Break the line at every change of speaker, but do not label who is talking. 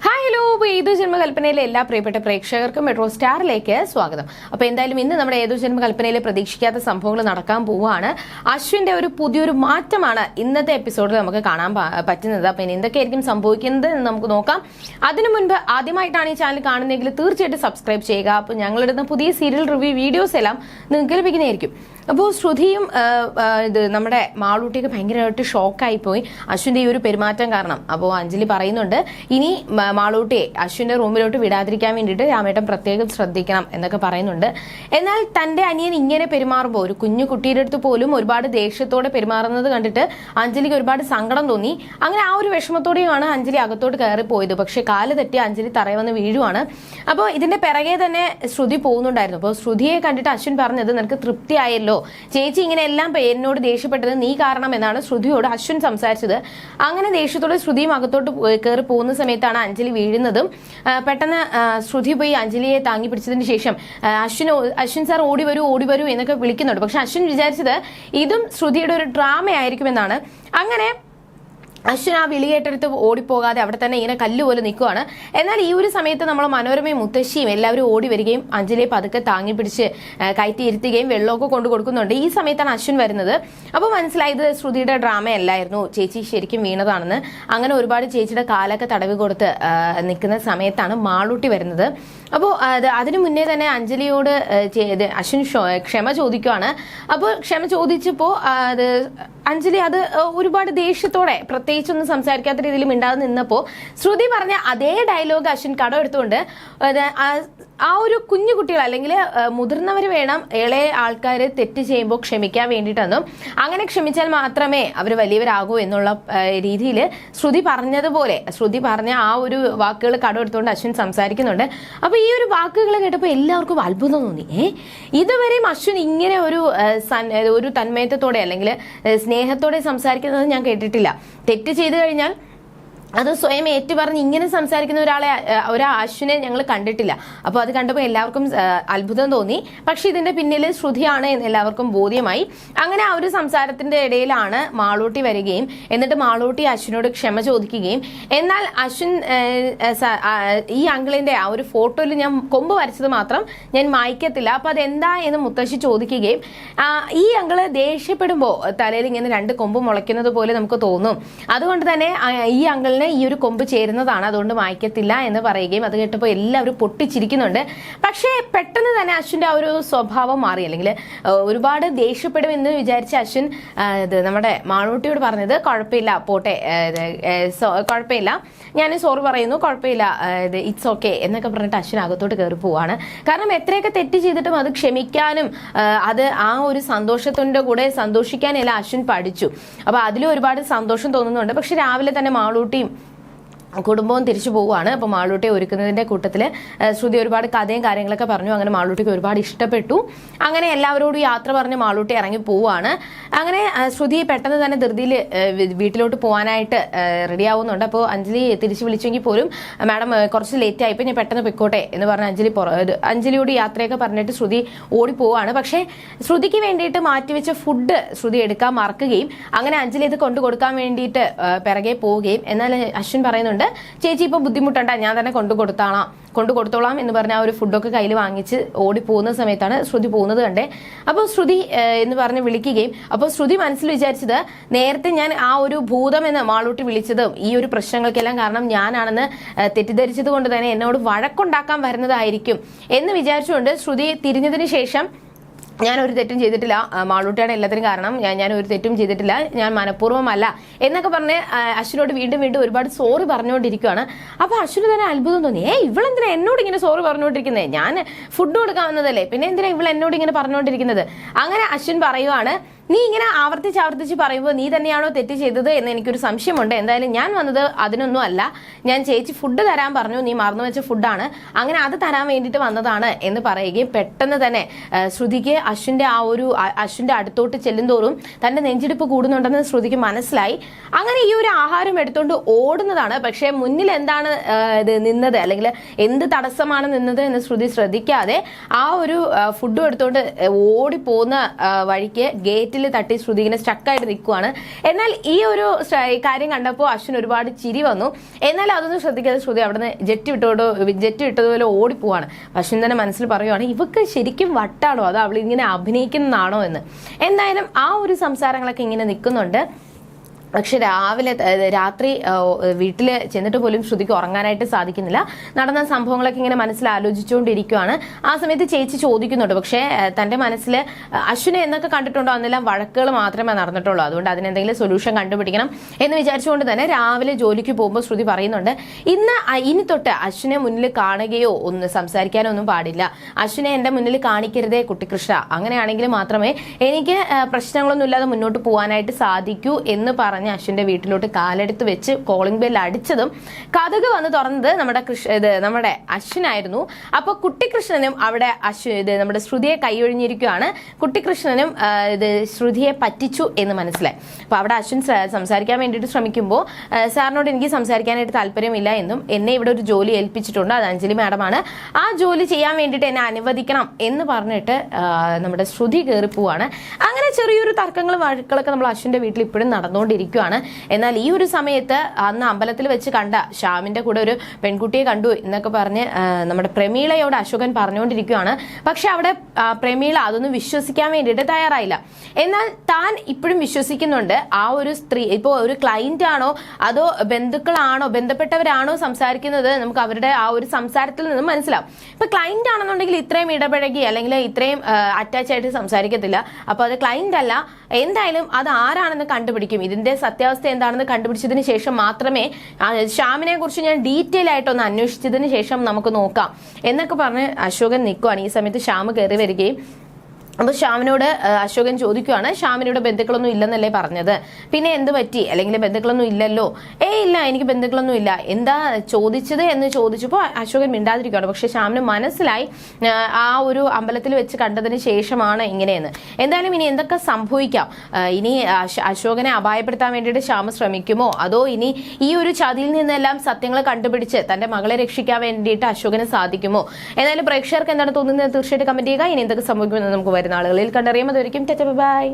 Hi hello അപ്പോൾ ഏതു ജന്മകൽപ്പനയിലെ എല്ലാ പ്രിയപ്പെട്ട പ്രേക്ഷകർക്കും മെട്രോ സ്റ്റാറിലേക്ക് സ്വാഗതം. അപ്പോൾ എന്തായാലും ഇന്ന് നമ്മുടെ ഏതു ജന്മകൽപ്പനയിലെ പ്രതീക്ഷിക്കാത്ത സംഭവങ്ങൾ നടക്കാൻ പോവുകയാണ്. അശ്വിന്റെ ഒരു പുതിയൊരു മാറ്റമാണ് ഇന്നത്തെ എപ്പിസോഡിൽ നമുക്ക് കാണാൻ പറ്റുന്നത്. അപ്പോൾ ഇനി എന്തൊക്കെയായിരിക്കും സംഭവിക്കുന്നത് എന്ന് നമുക്ക് നോക്കാം. അതിനു മുൻപ് ആദ്യമായിട്ടാണ് ഈ ചാനൽ കാണുന്നതെങ്കിൽ തീർച്ചയായിട്ടും സബ്സ്ക്രൈബ് ചെയ്യുക. അപ്പോൾ ഞങ്ങളിടുന്ന പുതിയ സീരിയൽ റിവ്യൂ വീഡിയോസ് എല്ലാം നിങ്ങൾക്ക് ലഭിക്കുന്നതായിരിക്കും. അപ്പോൾ ശ്രുതിയും ഇത് നമ്മുടെ മാളൂട്ടിയൊക്കെ ഭയങ്കരമായിട്ട് ഷോക്കായി പോയി. അശ്വിന്റെ ഈ ഒരു പെരുമാറ്റം കാരണം. അപ്പോൾ അഞ്ജലി പറയുന്നുണ്ട് ഇനി മ- മാളൂട്ടിയെ അശ്വിന്റെ റൂമിലോട്ട് വിടാതിരിക്കാൻ വേണ്ടിയിട്ട് രാമേട്ടൻ പ്രത്യേകം ശ്രദ്ധിക്കണം എന്നൊക്കെ പറയുന്നുണ്ട്. എന്നാൽ തന്റെ അനിയൻ ഇങ്ങനെ പെരുമാറുമ്പോൾ ഒരു കുഞ്ഞു കുട്ടിയുടെ അടുത്ത് പോലും ഒരുപാട് ദേഷ്യത്തോടെ പെരുമാറുന്നത് കണ്ടിട്ട് അഞ്ജലിക്ക് ഒരുപാട് സങ്കടം തോന്നി. അങ്ങനെ ആ ഒരു വിഷമത്തോടെയാണ് അഞ്ജലി അകത്തോട്ട് കയറി പോയത് പക്ഷെ കാൽ തെറ്റി അഞ്ജലി തറയെ വന്ന് വീഴുവാണ്. അപ്പോൾ ഇതിന്റെ പിറകെ തന്നെ ശ്രുതി പോകുന്നുണ്ടായിരുന്നു. അപ്പോൾ ശ്രുതിയെ കണ്ടിട്ട് അശ്വിൻ പറഞ്ഞത് നിനക്ക് തൃപ്തിയായല്ലോ. ചേച്ചി ഇങ്ങനെ എല്ലാം എന്നോട് ദേഷ്യപ്പെട്ടത് നീ കാരണം എന്നാണ് ശ്രുതിയോട് അശ്വിൻ സംസാരിച്ചത്. അങ്ങനെ ദേഷ്യത്തോടെ ശ്രുതിയും അകത്തോട്ട് കയറി പോകുന്ന സമയത്താണ് അഞ്ജലി വീഴുന്നതും പെട്ടെന്ന് ശ്രുതി പോയി അഞ്ജലിയെ താങ്ങി പിടിച്ചതിന് ശേഷം അശ്വിൻ അശ്വിൻ സാർ ഓടി വരൂ ഓടി വരൂ എന്നൊക്കെ വിളിക്കുന്നുണ്ട്. പക്ഷെ അശ്വിൻ വിചാരിച്ചത് ഇതും ശ്രുതിയുടെ ഒരു ഡ്രാമ ആയിരിക്കുമെന്നാണ് അങ്ങനെ അശ്വിൻ ആ വിളിയേറ്റെടുത്ത് ഓടിപ്പോകാതെ അവിടെ തന്നെ ഇങ്ങനെ കല്ലുപോലെ നിൽക്കുവാണ്. എന്നാൽ ഈ ഒരു സമയത്ത് നമ്മൾ മനോരമയും മുത്തശ്ശിയും എല്ലാവരും ഓടി വരികയും അഞ്ജലിയെ പതുക്കെ താങ്ങി പിടിച്ച് കയറ്റി ഇരുത്തുകയും വെള്ളമൊക്കെ കൊണ്ടു കൊടുക്കുന്നുണ്ട്. ഈ സമയത്താണ് അശ്വിൻ വരുന്നത്. അപ്പോൾ മനസ്സിലായത് ശ്രുതിയുടെ ഡ്രാമ അല്ലായിരുന്നു. ചേച്ചി ശരിക്കും വീണതാണെന്ന്. അങ്ങനെ ഒരുപാട് ചേച്ചിയുടെ കാലൊക്കെ തടവി കൊടുത്ത് നിൽക്കുന്ന സമയത്താണ് മാളൂട്ടി വരുന്നത്. അപ്പോൾ അത് അതിനു മുന്നേ തന്നെ അഞ്ജലിയോട് അശ്വിൻ ക്ഷമ ചോദിക്കുവാണ്. അപ്പോൾ ക്ഷമ ചോദിച്ചപ്പോൾ അത് അഞ്ജലി അത് ഒരുപാട് ദേഷ്യത്തോടെ പ്രത്യേകിച്ചൊന്നും സംസാരിക്കാത്ത രീതിയിൽ മിണ്ടാതെ നിന്നപ്പോൾ ശ്രുതി പറഞ്ഞ അതേ ഡയലോഗ് അശ്വിൻ കടം എടുത്തുകൊണ്ട് ആ- ഒരു കുഞ്ഞു കുട്ടികൾ അല്ലെങ്കിൽ മുതിർന്നവർ വേണം ഇളയ ആൾക്കാർ തെറ്റ് ചെയ്യുമ്പോൾ ക്ഷമിക്കാൻ വേണ്ടിയിട്ടെന്നും. അങ്ങനെ ക്ഷമിച്ചാൽ മാത്രമേ അവർ വലിയവരാകൂ എന്നുള്ള രീതിയിൽ ശ്രുതി പറഞ്ഞതുപോലെ ശ്രുതി പറഞ്ഞ ആ ഒരു വാക്കുകൾ കടമെടുത്തുകൊണ്ട് അശ്വിൻ സംസാരിക്കുന്നുണ്ട്. അപ്പോൾ ഈ ഒരു വാക്കുകൾ കേട്ടപ്പോൾ എല്ലാവർക്കും അത്ഭുതം തോന്നി. ഏ ഇതുവരെയും അശ്വിൻ ഇങ്ങനെ ഒരു ഒരു തന്മയത്വത്തോടെ അല്ലെങ്കിൽ ആ, സ്നേഹത്തോടെ സംസാരിക്കുന്നത് ഞാൻ കേട്ടിട്ടില്ല. തെറ്റ് ചെയ്തു കഴിഞ്ഞാൽ അത് സ്വയം ഏറ്റുപറഞ്ഞ് ഇങ്ങനെ സംസാരിക്കുന്ന ഒരാളെ ഒരാ അശ്വിനെ ഞങ്ങൾ കണ്ടിട്ടില്ല. അപ്പോൾ അത് കണ്ടപ്പോൾ എല്ലാവർക്കും അത്ഭുതം തോന്നി. പക്ഷെ ഇതിന്റെ പിന്നിൽ ശ്രുതിയാണ് എന്ന് എല്ലാവർക്കും ബോധ്യമായി. അങ്ങനെ ആ ഒരു സംസാരത്തിന്റെ ഇടയിലാണ് മാളൂട്ടി വരികയും എന്നിട്ട് മാളൂട്ടി അശ്വിനോട് ക്ഷമ ചോദിക്കുകയും. എന്നാൽ അശ്വിൻ ഈ അങ്കിളിന്റെ ആ ഒരു ഫോട്ടോയിൽ ഞാൻ കൊമ്പ് വരച്ചത് മാത്രം ഞാൻ മായ്ക്കത്തില്ല. അപ്പൊ അതെന്താ എന്ന് മുത്തശ്ശി ചോദിക്കുകയും ഈ അങ്കിൾ ദേഷ്യപ്പെടുമ്പോൾ തലയിൽ ഇങ്ങനെ രണ്ട് കൊമ്പ് മുളയ്ക്കുന്നത് പോലെ നമുക്ക് തോന്നും. അതുകൊണ്ട് തന്നെ ഈ അങ്കിളിന് ഈ ഒരു കൊമ്പ് ചേരുന്നതാണ്. അതുകൊണ്ട് മായ്ക്കത്തില്ല എന്ന് പറയുകയും അത് കേട്ടപ്പോൾ എല്ലാവരും പൊട്ടിച്ചിരിക്കുന്നുണ്ട്. പക്ഷേ പെട്ടെന്ന് തന്നെ അശ്വിന്റെ ആ ഒരു സ്വഭാവം മാറി. അല്ലെങ്കിൽ ഒരുപാട് ദേഷ്യപ്പെടും എന്ന് വിചാരിച്ച അശ്വിൻ ഇത് നമ്മുടെ മാളൂട്ടിയോട് പറഞ്ഞത് കുഴപ്പമില്ല പോട്ടെ കുഴപ്പമില്ല. ഞാൻ സോറി പറയുന്നു കുഴപ്പമില്ല ഇത് ഇറ്റ്സ് ഓക്കെ എന്നൊക്കെ പറഞ്ഞിട്ട് അശ്വിൻ അകത്തോട്ട് കയറി പോവാണ്. കാരണം എത്രയൊക്കെ തെറ്റ് ചെയ്തിട്ടും അത് ക്ഷമിക്കാനും അത് ആ ഒരു സന്തോഷത്തിന്റെ കൂടെ സന്തോഷിക്കാനെല്ലാം അശ്വിൻ പഠിച്ചു. അപ്പോൾ അതിലും ഒരുപാട് സന്തോഷം തോന്നുന്നുണ്ട്. പക്ഷെ രാവിലെ തന്നെ മാളൂട്ടിയും കുടുംബവും തിരിച്ചു പോവുകയാണ്. അപ്പോൾ മാളൂട്ടിയെ ഒരുക്കുന്നതിന്റെ കൂട്ടത്തിൽ ശ്രുതി ഒരുപാട് കഥയും കാര്യങ്ങളൊക്കെ പറഞ്ഞു. അങ്ങനെ മാളൂട്ടിക്ക് ഒരുപാട് ഇഷ്ടപ്പെട്ടു. അങ്ങനെ എല്ലാവരോടും യാത്ര പറഞ്ഞ് മാളൂട്ടി ഇറങ്ങി പോവുകയാണ്. അങ്ങനെ ശ്രുതി പെട്ടെന്ന് തന്നെ ധൃതിയിൽ വീട്ടിലോട്ട് പോകാനായിട്ട് റെഡി ആവുന്നുണ്ട് അപ്പോൾ അഞ്ജലി തിരിച്ചു വിളിച്ചെങ്കിൽ പോലും മാഡം കുറച്ച് ലേറ്റ് ആയിപ്പോൾ ഞാൻ പെട്ടെന്ന് പൊയ്ക്കോട്ടെ എന്ന് പറഞ്ഞ് അഞ്ജലി അഞ്ജലിയോട് യാത്രയൊക്കെ പറഞ്ഞിട്ട് ശ്രുതി ഓടി പോവാണ് പക്ഷേ ശ്രുതിക്ക് വേണ്ടിയിട്ട് മാറ്റിവെച്ച ഫുഡ് ശ്രുതി എടുക്കാൻ മറക്കുകയും അങ്ങനെ അഞ്ജലി ഇത് കൊണ്ടു കൊടുക്കാൻ വേണ്ടിയിട്ട് പിറകെ പോവുകയും. എന്നാൽ അശ്വിൻ പറയുന്നുണ്ട് ചേച്ചി ഇപ്പോൾ ബുദ്ധിമുട്ടണ്ട ഞാൻ തന്നെ കൊണ്ടു കൊടുത്താളാം. കൊണ്ടു കൊടുത്തോളാം എന്ന് പറഞ്ഞ ആ ഒരു ഫുഡൊക്കെ കയ്യിൽ വാങ്ങിച്ച് ഓടി പോകുന്ന സമയത്താണ് ശ്രുതി പോകുന്നത് കണ്ടേ. അപ്പോൾ ശ്രുതി എന്ന് പറഞ്ഞ് വിളിക്കുകയും അപ്പോൾ ശ്രുതി മനസ്സിൽ വിചാരിച്ചത് നേരത്തെ ഞാൻ ആ ഒരു ഭൂതം എന്ന് മാളൂട്ടി വിളിച്ചതും ഈ ഒരു പ്രശ്നങ്ങൾക്കെല്ലാം കാരണം ഞാനാണെന്ന് തെറ്റിദ്ധരിച്ചത് കൊണ്ട് തന്നെ എന്നോട് വഴക്കുണ്ടാക്കാൻ വരുന്നതായിരിക്കും എന്ന് വിചാരിച്ചുകൊണ്ട് ശ്രുതി തിരിഞ്ഞതിന് ശേഷം ഞാൻ ഒരു തെറ്റും ചെയ്തിട്ടില്ല. മാളൂട്ടിയാണ് എല്ലാത്തിനും കാരണം. ഞാൻ ഞാൻ ഒരു തെറ്റും ചെയ്തിട്ടില്ല. ഞാൻ മനഃപൂർവമല്ല. എന്നൊക്കെ പറഞ്ഞ് അശ്വിനോട് വീണ്ടും വീണ്ടും ഒരുപാട് സോറി പറഞ്ഞുകൊണ്ടിരിക്കുകയാണ് അപ്പൊ അശ്വിന് തന്നെ അത്ഭുതം തോന്നി. ഏ ഇവളെന്തിനാ എന്നോട് ഇങ്ങനെ സോറി പറഞ്ഞുകൊണ്ടിരിക്കുന്നത് ഞാൻ ഫുഡ് കൊടുക്കാവുന്നതല്ലേ. പിന്നെ എന്തിനാ ഇവൾ എന്നോട് ഇങ്ങനെ പറഞ്ഞുകൊണ്ടിരിക്കുന്നത്? അങ്ങനെ അശ്വിൻ പറയുവാണ് നീ ഇങ്ങനെ ആവർത്തിച്ച് ആവർത്തിച്ച് പറയുമ്പോൾ നീ തന്നെയാണോ തെറ്റ് ചെയ്തത് എന്ന് എനിക്കൊരു സംശയമുണ്ട്. എന്തായാലും ഞാൻ വന്നത് അതിനൊന്നും അല്ല. ഞാൻ ചേച്ചി ഫുഡ് തരാൻ പറഞ്ഞു. നീ മറന്നു വെച്ച ഫുഡാണ് അങ്ങനെ അത് തരാൻ വേണ്ടിയിട്ട് വന്നതാണ് എന്ന് പറയുകയും പെട്ടെന്ന് തന്നെ ശ്രുതിക്ക് അശ്വിന്റെ ആ ഒരു അശ്വിന്റെ അടുത്തോട്ട് ചെല്ലുന്തോറും തന്റെ നെഞ്ചിടിപ്പ് കൂടുന്നുണ്ടെന്ന് ശ്രുതിക്ക് മനസ്സിലായി. അങ്ങനെ ഈ ഒരു ആഹാരം എടുത്തുകൊണ്ട് ഓടുന്നതാണ്. പക്ഷേ മുന്നിൽ എന്താണ് ഇത് നിന്നത്? അല്ലെങ്കിൽ എന്ത് തടസ്സമാണ് നിന്നത് എന്ന് ശ്രുതി ശ്രദ്ധിക്കാതെ ആ ഒരു ഫുഡും എടുത്തുകൊണ്ട് ഓടി പോകുന്ന വഴിക്ക് ഗേറ്റ് ഗേറ്റിൽ തട്ടി ശ്രുതി ഇങ്ങനെ സ്റ്റക്കായിട്ട് നിൽക്കുവാണ്. എന്നാൽ ഈ ഒരു കാര്യം കണ്ടപ്പോൾ അശ്വിൻ ഒരുപാട് ചിരി വന്നു. എന്നാൽ അതൊന്നും ശ്രദ്ധിക്കാതെ ശ്രുതി അവിടുന്ന് ജെറ്റ് വിട്ടോട് ജെറ്റ് വിട്ടതുപോലെ ഓടിപ്പോവാണ്. അശ്വിൻ തന്നെ മനസ്സിൽ പറയുവാണ് ഇവക്ക് ശരിക്കും വട്ടാണോ? അതോ അവൾ ഇങ്ങനെ അഭിനയിക്കുന്നതാണോ? എന്ന്. എന്തായാലും ആ ഒരു സംസാരങ്ങളൊക്കെ ഇങ്ങനെ നിൽക്കുന്നുണ്ട്. പക്ഷെ രാവിലെ രാത്രി വീട്ടിൽ ചെന്നിട്ട് പോലും ശ്രുതിക്ക് ഉറങ്ങാനായിട്ട് സാധിക്കുന്നില്ല. നടന്ന സംഭവങ്ങളൊക്കെ ഇങ്ങനെ മനസ്സിൽ ആലോചിച്ചുകൊണ്ടിരിക്കുകയാണ് ആ സമയത്ത് ചേച്ചി ചോദിക്കുന്നുണ്ട്. പക്ഷേ തന്റെ മനസ്സിൽ അശ്വിനെ എന്നൊക്കെ കണ്ടിട്ടുണ്ടോ? അന്നെല്ലാം വഴക്കുകൾ മാത്രമേ നടന്നിട്ടുള്ളൂ. അതുകൊണ്ട് അതിനെന്തെങ്കിലും സൊല്യൂഷൻ കണ്ടുപിടിക്കണം എന്ന് വിചാരിച്ചുകൊണ്ട് തന്നെ രാവിലെ ജോലിക്ക് പോകുമ്പോൾ ശ്രുതി പറയുന്നുണ്ട് ഇന്ന് ഇനി തൊട്ട് അശ്വിനെ മുന്നിൽ കാണുകയോ ഒന്ന് സംസാരിക്കാനോ ഒന്നും പാടില്ല. അശ്വിനെ എന്റെ മുന്നിൽ കാണിക്കരുതേ കുട്ടികൃഷ്ണ. അങ്ങനെയാണെങ്കിൽ മാത്രമേ എനിക്ക് പ്രശ്നങ്ങളൊന്നും ഇല്ലാതെ മുന്നോട്ട് പോകാനായിട്ട് സാധിക്കൂ എന്ന് പറഞ്ഞ് അശ്വിന്റെ വീട്ടിലോട്ട് കാലെടുത്ത് വെച്ച് കോളിംഗ് ബെൽ അടിച്ചതും കഥക് വന്ന് തുറന്നത് നമ്മുടെ കൃഷ്ണ ഇത് നമ്മുടെ അശ്വിനായിരുന്നു. അപ്പൊ കുട്ടികൃഷ്ണനും അവിടെ അശ്വ ഇത് നമ്മുടെ ശ്രുതിയെ കൈയൊഴിഞ്ഞിരിക്കുകയാണ് കുട്ടികൃഷ്ണനും ഇത് ശ്രുതിയെ പറ്റിച്ചു എന്ന് മനസ്സിലായി. അപ്പോൾ അവിടെ അശ്വിൻ സംസാരിക്കാൻ വേണ്ടിയിട്ട് ശ്രമിക്കുമ്പോൾ സാറിനോട് എനിക്ക് സംസാരിക്കാനായിട്ട് താല്പര്യമില്ല എന്നും എന്നെ ഇവിടെ ഒരു ജോലി ഏൽപ്പിച്ചിട്ടുണ്ട്. അത് അഞ്ജലി മാഡമാണ്. ആ ജോലി ചെയ്യാൻ വേണ്ടിയിട്ട് എന്നെ അനുവദിക്കണം എന്ന് പറഞ്ഞിട്ട് നമ്മുടെ ശ്രുതി കയറി പോവാണ്. അങ്ങനെ ചെറിയൊരു തർക്കങ്ങളും വഴക്കുകളൊക്കെ നമ്മൾ അശ്വിന്റെ വീട്ടിൽ ഇപ്പോഴും നടന്നുകൊണ്ടിരിക്കുകയാണ് എന്നാൽ ഈ ഒരു സമയത്ത് അന്ന് അമ്പലത്തിൽ വെച്ച് കണ്ട ശ്യാമിന്റെ കൂടെ ഒരു പെൺകുട്ടിയെ കണ്ടു എന്നൊക്കെ പറഞ്ഞ് നമ്മുടെ പ്രമീളയോട് അശോകൻ പറഞ്ഞുകൊണ്ടിരിക്കുകയാണ് പക്ഷെ അവിടെ പ്രമീള അതൊന്നും വിശ്വസിക്കാൻ വേണ്ടിയിട്ട് തയ്യാറായില്ല. എന്നാൽ താൻ ഇപ്പോഴും വിശ്വസിക്കുന്നുണ്ട് ആ ഒരു സ്ത്രീ ഇപ്പോൾ ഒരു ക്ലൈന്റ് ആണോ അതോ ബന്ധുക്കളാണോ ബന്ധപ്പെട്ടവരാണോ സംസാരിക്കുന്നത് നമുക്ക് അവരുടെ ആ ഒരു സംസാരത്തിൽ നിന്നും മനസ്സിലാവും. ഇപ്പൊ ക്ലൈന്റ് ആണെന്നുണ്ടെങ്കിൽ ഇത്രയും ഇടപഴകി അല്ലെങ്കിൽ ഇത്രയും അറ്റാച്ച് ആയിട്ട് സംസാരിക്കത്തില്ല. അപ്പൊ അത് ക്ലൈന്റ് അല്ല. എന്തായാലും അത് ആരാണെന്ന് കണ്ടുപിടിക്കും. ഇതിന്റെ സത്യാവസ്ഥ എന്താണെന്ന് കണ്ടുപിടിച്ചതിന് ശേഷം മാത്രമേ ശ്യാമിനെ കുറിച്ച് ഞാൻ ഡീറ്റെയിൽ ആയിട്ട് ഒന്ന് അന്വേഷിച്ചതിന് ശേഷം നമുക്ക് നോക്കാം. എന്നൊക്കെ പറഞ്ഞ് അശോകൻ നിൽക്കുവാണ് ഈ സമയത്ത് ശ്യാമ് കയറി വരികയും അപ്പൊ ശ്യാമിനോട് അശോകൻ ചോദിക്കുവാണ് ശ്യാമിനോട് ബന്ധുക്കളൊന്നും ഇല്ലെന്നല്ലേ പറഞ്ഞത്? പിന്നെ എന്ത് പറ്റി? അല്ലെങ്കിൽ ബന്ധുക്കളൊന്നും ഇല്ലല്ലോ? ഏ ഇല്ല എനിക്ക് ബന്ധുക്കളൊന്നും ഇല്ല. എന്താ ചോദിച്ചത് എന്ന് ചോദിച്ചപ്പോൾ അശോകൻ മിണ്ടാതിരിക്കുകയാണ് പക്ഷെ ശ്യാമിന് മനസ്സിലായി ആ, ആ ഒരു അമ്പലത്തിൽ വെച്ച് കണ്ടതിന് ശേഷമാണ് ഇങ്ങനെയെന്ന്. എന്തായാലും ഇനി എന്തൊക്കെ സംഭവിക്കാം? ഇനി അശോകനെ അപായപ്പെടുത്താൻ വേണ്ടിയിട്ട് ശ്യാമ ശ്രമിക്കുമോ? അതോ ഇനി ഈ ഒരു ചതിയിൽ നിന്നെല്ലാം സത്യങ്ങൾ കണ്ടുപിടിച്ച് തന്റെ മകളെ രക്ഷിക്കാൻ വേണ്ടിയിട്ട് അശോകന് സാധിക്കുമോ? എന്തായാലും പ്രേക്ഷകർക്ക് എന്താണ് തോന്നുന്നത് തീർച്ചയായിട്ടും കമന്റ് ചെയ്യുക. ഇനി എന്തൊക്കെ സംഭവിക്കുമെന്ന് നമുക്ക് വരുന്ന ആളുകളിൽ കണ്ടറിയാം അതുവരെയും ബൈ.